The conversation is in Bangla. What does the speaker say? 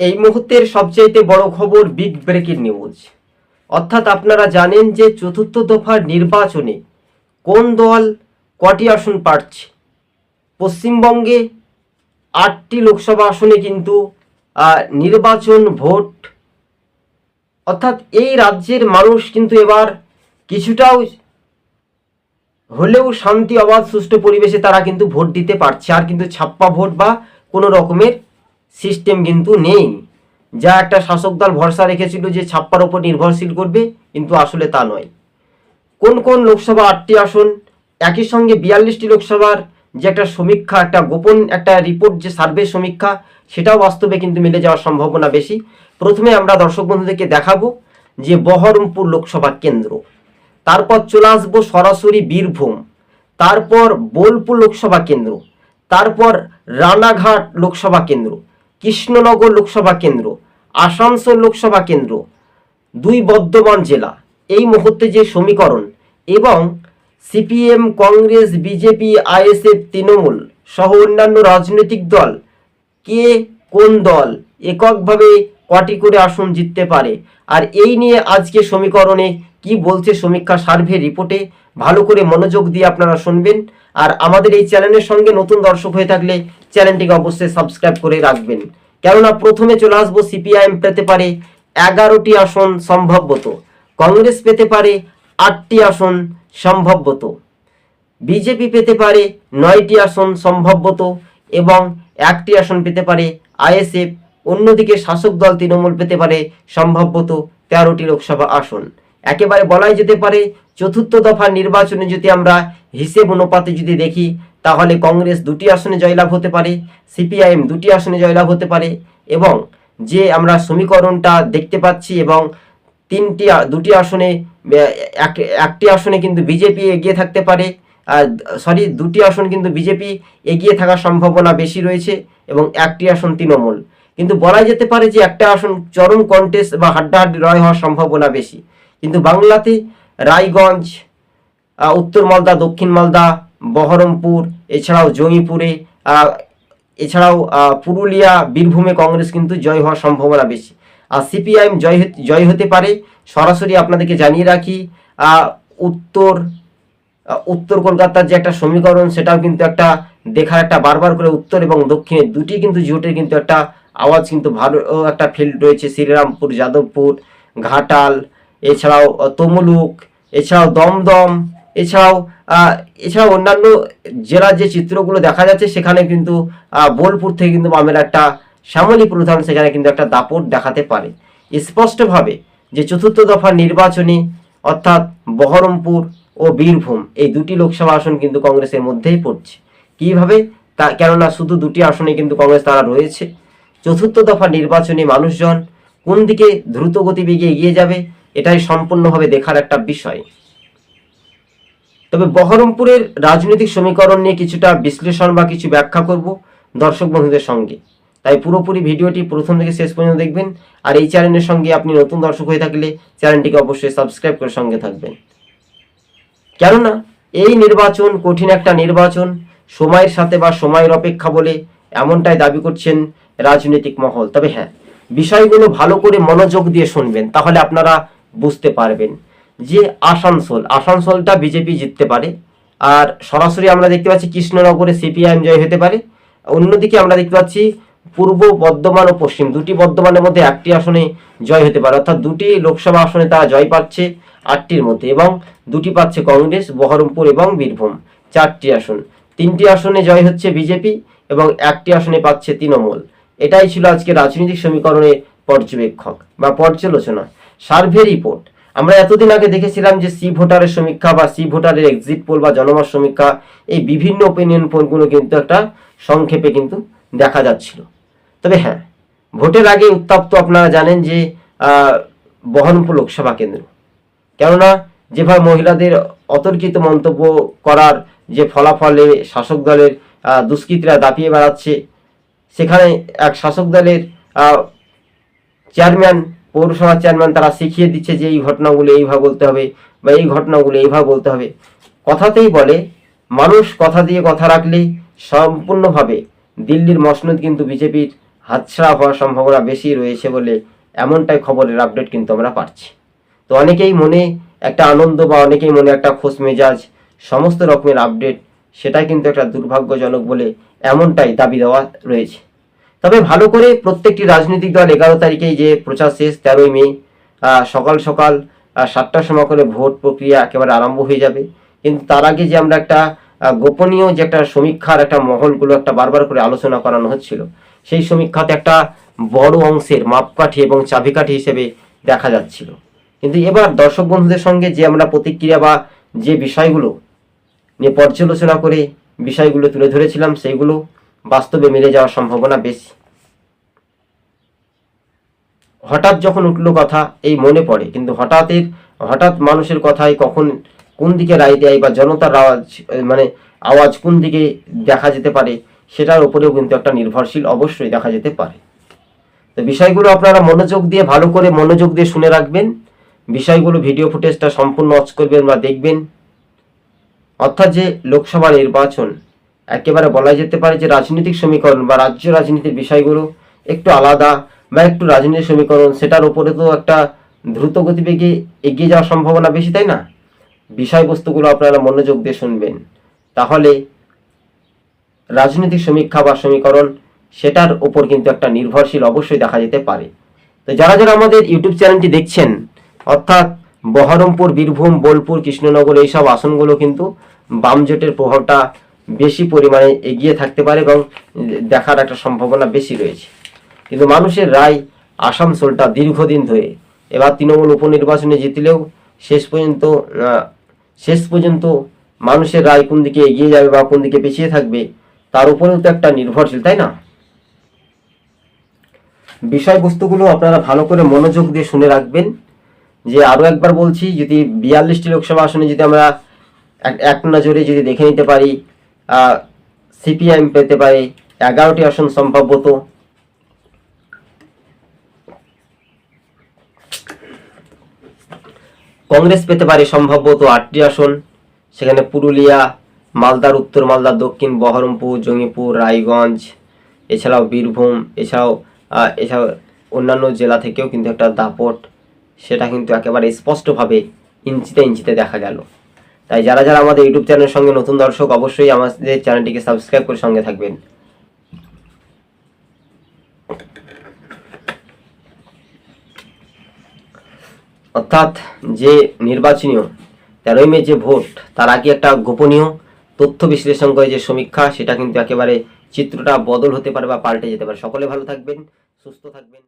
এই মুহূর্তের সবচাইতে বড় খবর বিগ ব্রেকিং নিউজ অর্থাৎ আপনারা জানেন যে চতুর্থ দফার নির্বাচনে কোন দল কটি আসন পাচ্ছে পশ্চিমবঙ্গে আটটি লোকসভা আসনে কিন্তু নির্বাচন ভোট। অর্থাৎ এই রাজ্যের মানুষ কিন্তু এবার কিছুটাও হলেও শান্তি, অবাধ, সুষ্ঠু পরিবেশে তারা কিন্তু ভোট দিতে পারছে। আর কিন্তু ছাপ্পা ভোট বা কোনো রকমের সিস্টেম কিন্তু নেই। যা একটা শাসক দল ভরসা রেখেছিল যে ছাপ্পার ওপর নির্ভরশীল করবে, কিন্তু আসলে তা নয়। কোন কোন লোকসভা আটটি আসন একই সঙ্গে বিয়াল্লিশটি লোকসভার যে একটা সমীক্ষা, একটা গোপন একটা রিপোর্ট, যে সার্ভে সমীক্ষা, সেটাও বাস্তবে কিন্তু মিলে যাওয়ার সম্ভাবনা বেশি। প্রথমে আমরা দর্শক বন্ধুদেরকে দেখাবো যে বহরমপুর লোকসভা কেন্দ্র। তারপর চলে আসব সরাসরি বীরভূম। তারপর বোলপুর লোকসভা কেন্দ্র। তারপর রানাঘাট লোকসভা কেন্দ্র। কৃষ্ণনগর লোকসভা কেন্দ্র, আসানসোল লোকসভা কেন্দ্র, দুই বর্ধমান জেলা। এই মুহূর্তে যে সমীকরণ এবং CPM, Congress, BJP, ISF, Trinamool সহ অন্যান্য রাজনৈতিক দল কে কোন দল? এককভাবে কটি করে আসন জিততে পারে? আর এই নিয়ে আজকে সমীকরণে কি বলছে সমীক্ষা সার্ভে রিপোর্টে? ভালো করে মনোযোগ দিয়ে আপনারা শুনবেন। আর আমাদের এই চ্যানেলের সঙ্গে নতুন দর্শক হয়ে থাকলে চ্যানেলটিকে অবশ্যই সাবস্ক্রাইব করে রাখবেন। কেননা প্রথমে চলে আসব সিপিআইএম পেতে পারে এগারোটি আসন সম্ভবত। কংগ্রেস পেতে পারে আটটি আসন সম্ভবত। বিজেপি পেতে পারে নয়টি আসন সম্ভবত এবং একটি আসন পেতে পারে আইএসএফ অন্যদিকে শাসক দল তৃণমূল পেতে পারে সম্ভবত তেরোটি লোকসভা আসন। একেবারে বলাই যেতে পারে চতুর্থ দফার নির্বাচনে যদি আমরা হিসেব অনুপাতে যদি দেখি, তাহলে কংগ্রেস দুটি আসনে জয়লাভ হতে পারে, সিপিআইএম দুটি আসনে জয়লাভ হতে পারে এবং যে আমরা সমীকরণটা দেখতে পাচ্ছি এবং তিনটি দুটি আসনে এক- একটি আসনে কিন্তু বিজেপি এগিয়ে থাকতে পারে সরি, দুটি আসন কিন্তু বিজেপি এগিয়ে থাকার সম্ভাবনা বেশি রয়েছে এবং একটি আসন তৃণমূল। কিন্তু বলা যেতে পারে যে একটা আসন চরম কন্টেস্ট বা হাড্ডাহাড্ডি রয় হওয়ার সম্ভাবনা বেশি। কিন্তু বাংলাতে রায়গঞ্জ উত্তর মালদা, দক্ষিণ মালদা, বহরমপুর, এছাড়াও জঙ্গিপুরে এছাড়াও পুরুলিয়া, বীরভূমে কংগ্রেস কিন্তু জয় হওয়ার সম্ভাবনা বেশি। আর সিপিআইএম জয় জয় হতে পারে, সরাসরি আপনাদেরকে জানিয়ে রাখি উত্তর উত্তর কলকাতার যে একটা সমীকরণ, সেটাও কিন্তু একটা দেখার একটা বারবার করে উত্তর এবং দক্ষিণে দুটি কিন্তু জোটের কিন্তু একটা আওয়াজ কিন্তু ভালো একটা ফিল্ড রয়েছে, শ্রীরামপুর, যাদবপুর, ঘাটাল, এছাড়াও তমলুক, এছাড়াও দমদম, এছাড়াও এছাড়াও অন্যান্য জেলার যে চিত্রগুলো দেখা যাচ্ছে, সেখানে কিন্তু বোলপুর থেকে কিন্তু বামের একটা শ্যামলী প্রধান সেখানে কিন্তু একটা দাপট দেখাতে পারে। স্পষ্টভাবে যে চতুর্থ দফার নির্বাচনে অর্থাৎ বহরমপুর ও বীরভূম, এই দুটি লোকসভা আসন কিন্তু কংগ্রেসের মধ্যেই পড়ছে। কীভাবে? তা কেননা শুধু দুটি আসনে কিন্তু কংগ্রেস তারা রয়েছে। চতুর্থ দফা নির্বাচনে মানুষজন কোন দিকে দ্রুত গতিবেগে এগিয়ে যাবে, এটাই সম্পূর্ণভাবে দেখার একটা বিষয়। তবে বহরমপুরের রাজনৈতিক সমীকরণ নিয়ে কিছুটা বিশ্লেষণ বা কিছু ব্যাখ্যা করব দর্শক বন্ধুদের সঙ্গে। তাই পুরোপুরি ভিডিওটি প্রথম থেকে শেষ পর্যন্ত দেখবেন আর এই চ্যানেলের সঙ্গে আপনি নতুন দর্শক হয়ে থাকলে চ্যানেলটিকে অবশ্যই সাবস্ক্রাইব করে সঙ্গে থাকবেন। কেননা এই নির্বাচন কঠিন একটা নির্বাচন, সময়ের সাথে বা সময়ের অপেক্ষা বলে এমনটাই দাবি করছেন রাজনৈতিক মহল। তবে হ্যাঁ বিষয়গুলো ভালো করে মনোযোগ দিয়ে শুনবেন, তাহলে আপনারা বুঝতে পারবেন যে আসানসোল, আসানসোলটা বিজেপি জিততে পারে। আর সরাসরি আমরা দেখতে পাচ্ছি কৃষ্ণনগরে সিপিআইএম জয় হতে পারে। অন্যদিকে আমরা দেখতে পাচ্ছি পূর্ব বর্ধমান ও পশ্চিম, দুটি বর্ধমানের মধ্যে একটি আসনে জয় হতে পারে। অর্থাৎ দুটি লোকসভা আসনে তারা জয় পাচ্ছে আটটির মধ্যে এবং দুটি পাচ্ছে কংগ্রেস, বহরমপুর এবং বীরভূম, চারটি আসন। তিনটি আসনে জয় হচ্ছে বিজেপি এবং একটি আসনে পাচ্ছে তৃণমূল। এটাই ছিল আজকে রাজনৈতিক সমীকরণের পর্যবেক্ষক বা পর্যালোচনা। Survey report. আমরা এতদিন আগে দেখেছিলাম যে সি ভোটারের সমীক্ষা বা সি ভোটারের এক্সিট পোল বা জনমত সমীক্ষা এই বিভিন্ন ওপিনিয়ন পোলগুলো কিন্তু একটা সংক্ষেপে কিন্তু দেখা যাচ্ছিল। তবে হ্যাঁ ভোটের আগে উত্তাপ্ত আপনারা জানেন যে আহ, বহরমপুর লোকসভা কেন্দ্র। কেননা যেভাবে মহিলাদের অতর্কিত মন্তব্য করার যে ফলাফলে শাসক দলের দুষ্কৃতীরা দাপিয়ে বেড়াচ্ছে সেখানে এক শাসক দলের চেয়ারম্যান পৌরসভার চেয়ারম্যান তারা শিখিয়ে দিচ্ছে যে এই ঘটনাগুলো এইভাবে বলতে হবে বা এই ঘটনাগুলো এইভাবে বলতে হবে। কথাতেই বলে, মানুষ কথা দিয়ে কথা রাখলে সম্পূর্ণভাবে দিল্লির মসনদ কিন্তু বিজেপির হাতছাড়া হওয়ার সম্ভাবনা বেশি রয়েছে বলে এমনটাই খবরের আপডেট কিন্তু আমরা পাচ্ছি। তো অনেকেই মনে একটা আনন্দ বা অনেকেই মনে একটা খোশ মেজাজ, সমস্ত রকমের আপডেট সেটাই কিন্তু একটা দুর্ভাগ্যজনক বলে এমনটাই দাবি দেওয়া রয়েছে। তবে ভালো করে প্রত্যেকটি রাজনৈতিক দল এগারো তারিখেই যে প্রচার শেষ, তেরোই মে সকাল সকাল সাতটার সময় করে ভোট প্রক্রিয়া একেবারে আরম্ভ হয়ে যাবে। কিন্তু তার আগে যে আমরা একটা গোপনীয় যে একটা সমীক্ষার একটা মহলগুলো একটা বারবার করে আলোচনা করানো হচ্ছিল, সেই সমীক্ষাতে একটা বড় অংশের মাপকাঠি এবং চাবিকাঠি হিসেবে দেখা যাচ্ছিল। কিন্তু এবার দর্শক বন্ধুদের সঙ্গে যে আমরা প্রতিক্রিয়া বা যে বিষয়গুলো নিয়ে পর্যালোচনা করে বিষয়গুলো তুলে ধরেছিলাম, সেইগুলো বাস্তবে মিলে যাওয়ার সম্ভাবনা বেশি। হঠাৎ যখন উঠল কথা, এই মনে পড়ে, কিন্তু হঠাৎের হঠাৎ মানুষের কথায় কখন কোন দিকে রায় দেয় বা জনতার আওয়াজ মানে আওয়াজ কোন দিকে দেখা যেতে পারে, সেটার উপরেও কিন্তু একটা নির্ভরশীল অবশ্যই দেখা যেতে পারে। তো বিষয়গুলো আপনারা মনোযোগ দিয়ে, ভালো করে মনোযোগ দিয়ে শুনে রাখবেন। বিষয়গুলো, ভিডিও ফুটেজটা সম্পূর্ণ অচ করবেন বা দেখবেন। অর্থাৎ যে লোকসভা নির্বাচন একেবারে বলা যেতে পারে যে রাজনৈতিক সমীকরণ বা রাজ্য রাজনীতির বিষয়গুলো একটু আলাদা বা একটু রাজনৈতিক সমীকরণ, সেটার উপরে তো একটা দ্রুত গতিবেগে এগিয়ে যাওয়ার সম্ভাবনা বেশি, তাই না? বিষয়বস্তুগুলো আপনারা মনোযোগ দিয়ে শুনবেন। তাহলে রাজনৈতিক সমীক্ষা বা সমীকরণ, সেটার উপর কিন্তু একটা নির্ভরশীল অবশ্যই দেখা যেতে পারে। তো যারা যারা আমাদের ইউটিউব চ্যানেলটি দেখছেন, অর্থাৎ বহরমপুর, বীরভূম, বোলপুর, কৃষ্ণনগর, এইসব আসনগুলো কিন্তু বাম জোটের প্রভাবটা বেশি পরিমাণে এগিয়ে থাকতে পারে এবং দেখার একটা সম্ভাবনা বেশি রয়েছে। কিন্তু মানুষের রায় আসানসোলটা দীর্ঘদিন ধরে এবার তৃণমূল উপনির্বাচনে জিতলেও শেষ পর্যন্ত শেষ পর্যন্ত মানুষের রায় কোন দিকে এগিয়ে যাবে বা কোন দিকে পিছিয়ে থাকবে, তার উপরেও তো একটা নির্ভরশীল, তাই না? বিষয়বস্তুগুলো আপনারা ভালো করে মনোযোগ দিয়ে শুনে রাখবেন। যে আরও একবার বলছি, যদি বিয়াল্লিশটি লোকসভা আসনে যদি আমরা এক- নজরে যদি দেখে নিতে পারি সিপিআইএম পেতে পারে। এগারোটি আসন সম্ভবত কংগ্রেস পেতে পারে সম্ভবত আটটি আসন। সেখানে পুরুলিয়া, মালদার উত্তর মালদা, দক্ষিণ বহরমপুর, জঙ্গিপুর, রায়গঞ্জ, এছাড়াও বীরভূম, এছাড়াও এছাড়াও অন্যান্য জেলা থেকেও কিন্তু একটা দাপট, সেটা কিন্তু একেবারে স্পষ্টভাবে ইঞ্চিতে ইঞ্চিতে দেখা গেল। তাই যারা যারা আমাদের ইউটিউব চ্যানেলের সঙ্গে নতুন দর্শক, অবশ্যই আমাদের চ্যানেলটিকে সাবস্ক্রাইব করে সঙ্গে থাকবেন। অর্থাৎ যে নির্বাচনীয় তেরোই মে যে ভোট, তার আগে একটা গোপনীয় তথ্য বিশ্লেষণ করে যে সমীক্ষা, সেটা কিন্তু একেবারে চিত্রটা বদল হতে পারে বা পাল্টে যেতে পারে। সকলে ভালো থাকবেন, সুস্থ থাকবেন।